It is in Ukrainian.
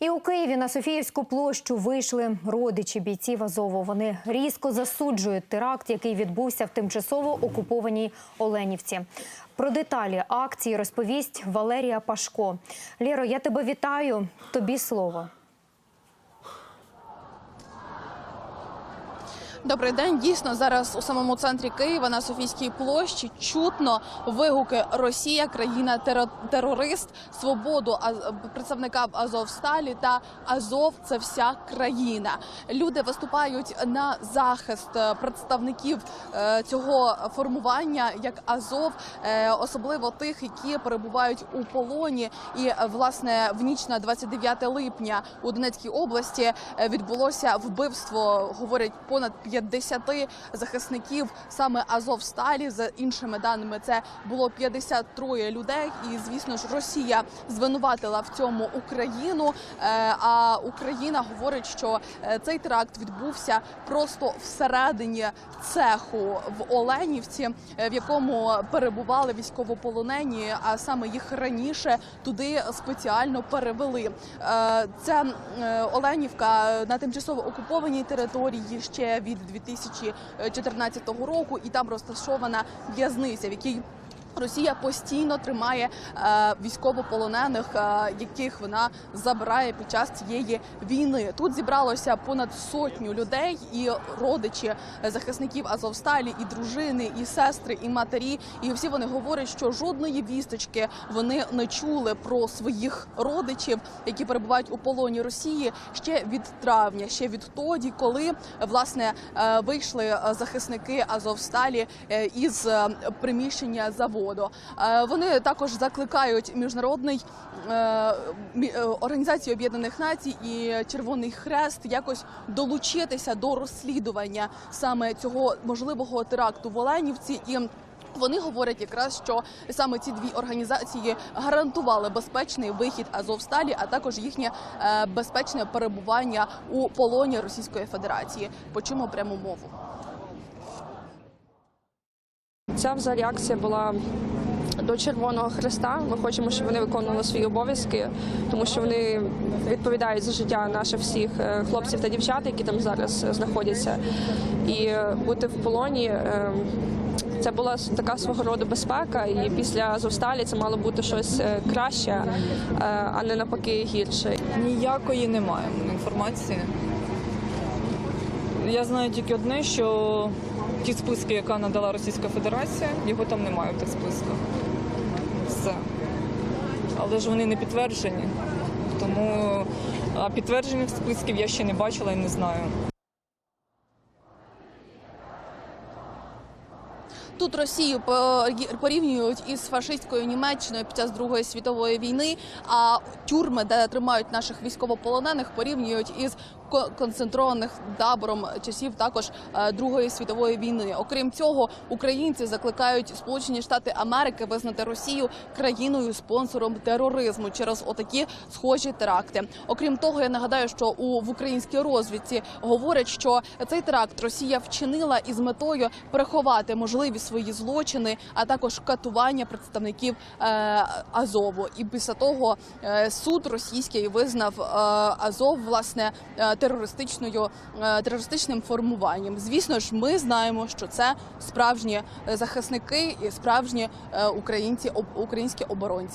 І у Києві на Софіївську площу вийшли родичі бійців Азову. Вони різко засуджують теракт, який відбувся в тимчасово окупованій Оленівці. Про деталі акції розповість Валерія Пашко. Лєро, я тебе вітаю. Тобі слово. Добрий день. Дійсно, зараз у самому центрі Києва на Софійській площі чутно вигуки Росія, країна теро- терорист, свободу представника Азовсталі та Азов це вся країна. Люди виступають на захист представників е, цього формування, як Азов, е, особливо тих, які перебувають у полоні. І власне в ніч на 29 липня у Донецькій області е, відбулося вбивство. Говорять понад 50 захисників саме Азовсталі. За іншими даними, це було 53 людей. І звісно ж, Росія звинуватила в цьому Україну. Е, А Україна говорить, що е, цей теракт відбувся просто всередині цеху в Оленівці, е, в якому перебували військовополонені. А саме їх раніше туди спеціально перевели. Е, Ця е, Оленівка на тимчасово окупованій території ще від 2014 року, і там розташована в'язниця, в якій Росія постійно тримає е, військовополонених, е, яких вона забирає під час цієї війни. Тут зібралося понад сотню людей, і родичі захисників Азовсталі, і дружини, і сестри, і матері. І всі вони говорять, що жодної вісточки вони не чули про своїх родичів, які перебувають у полоні Росії ще від травня, ще відтоді, коли власне е, вийшли захисники Азовсталі із приміщення заводу. Е, Вони також закликають міжнародний е, е, організацію Об'єднаних Націй і Червоний Хрест якось долучитися до розслідування саме цього можливого теракту в Оленівці і. Вони говорять якраз, що саме ці дві організації гарантували безпечний вихід Азовсталі, а також їхнє безпечне перебування у полоні Російської Федерації. Почуємо пряму мову. Ця взагалі акція була до Червоного Хреста. Ми хочемо, щоб вони виконували свої обов'язки, тому що вони відповідають за життя наших всіх е, хлопців та дівчат, які там зараз е, знаходяться. І е, бути в полоні. Це була така свого роду безпека, і після Азовсталі це мало бути щось краще, а не навпаки гірше. Ніякої немає інформації. Я знаю тільки одне, що ті списки, яка надала Російська Федерація, його там немає в тих списках. Все. Але ж вони не підтверджені. Тому а підтверджених списків я ще не бачила і не знаю. Тут Росію порі- порівнюють із фашистською Німеччиною під час Другої світової війни. А тюрми, де тримають наших військовополонених, порівнюють із концентрованих табором часів також е, Другої світової війни. Окрім цього, українці закликають Сполучені Штати Америки визнати Росію країною спонсором тероризму через отакі схожі теракти. Окрім того, я нагадаю, що у в українській розвідці говорять, що цей теракт Росія вчинила із метою приховати можливі свої злочини, а також катування представників е, Азову. І після того е, суд російський визнав е, Азов власне е, терористичною е, терористичним формуванням. Звісно ж, ми знаємо, що це справжні е, захисники і справжні е, українці українські оборонці.